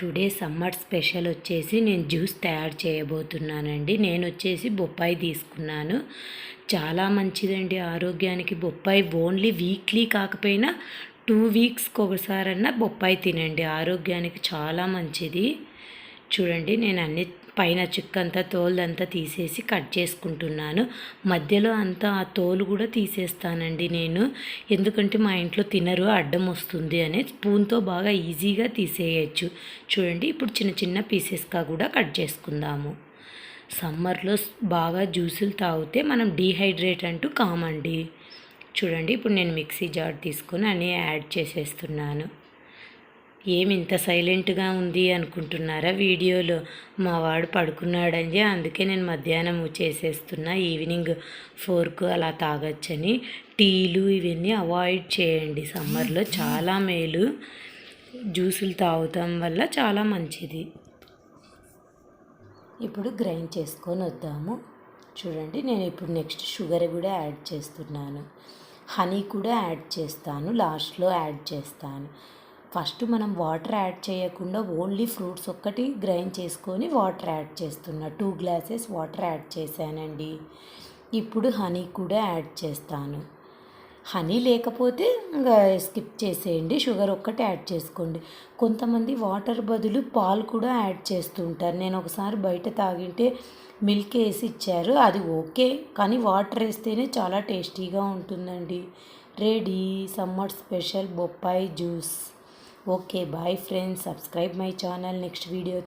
today summer special వచ్చేసి నేను juice తయారు చేయబోతున్నానండి నేను వచ్చేసి బొప్పాయి తీసుకున్నాను చాలా మంచిదండి ఆరోగ్యానికి బొప్పాయి ఓన్లీ వీక్లీ కాకపోయినా టూ వీక్స్కి ఒకసారన్నా బొప్పాయి తినండి ఆరోగ్యానికి చాలా మంచిది చూడండి నేను అన్ని పైన చుక్క అంతా తోలంతా తీసేసి కట్ చేసుకుంటున్నాను మధ్యలో అంతా ఆ తోలు కూడా తీసేస్తానండి నేను ఎందుకంటే మా ఇంట్లో తినరు అడ్డం వస్తుంది అనే స్పూన్తో బాగా ఈజీగా తీసేయచ్చు చూడండి ఇప్పుడు చిన్న చిన్న పీసెస్గా కూడా కట్ చేసుకుందాము సమ్మర్లో బాగా జ్యూసులు తాగితే మనం డీహైడ్రేట్ అంటూ కామండి చూడండి ఇప్పుడు నేను మిక్సీ జార్ తీసుకుని అన్నీ యాడ్ చేసేస్తున్నాను ఏమి ఇంత సైలెంట్గా ఉంది అనుకుంటున్నారా వీడియోలో మా వాడు పడుకున్నాడని అందుకే నేను మధ్యాహ్నం చేసేస్తున్నా ఈవినింగ్ ఫోర్కు అలా తాగొచ్చని టీలు ఇవన్నీ అవాయిడ్ చేయండి సమ్మర్లో చాలా మేలు జ్యూసులు తాగుతాం వల్ల చాలా మంచిది ఇప్పుడు గ్రైండ్ చేసుకొని వద్దాము చూడండి నేను ఇప్పుడు నెక్స్ట్ షుగర్ కూడా యాడ్ చేస్తున్నాను హనీ కూడా యాడ్ చేస్తాను లాస్ట్లో యాడ్ చేస్తాను ఫస్ట్ మనం వాటర్ యాడ్ చేయకుండా ఓన్లీ ఫ్రూట్స్ ఒక్కటి గ్రైండ్ చేసుకొని వాటర్ యాడ్ చేస్తున్నా టూ గ్లాసెస్ వాటర్ యాడ్ చేశానండి ఇప్పుడు హనీ కూడా యాడ్ చేస్తాను హనీ లేకపోతే ఇంకా స్కిప్ చేసేయండి షుగర్ ఒక్కటి యాడ్ చేసుకోండి కొంతమంది వాటర్ బదులు పాలు కూడా యాడ్ చేస్తుంటారు నేను ఒకసారి బయట తాగింటే మిల్క్ వేసి ఇచ్చారు అది ఓకే కానీ వాటర్ వేస్తేనే చాలా టేస్టీగా ఉంటుందండి రెడీ సమ్మర్ స్పెషల్ బొప్పాయి juice okay bye friends subscribe my channel next video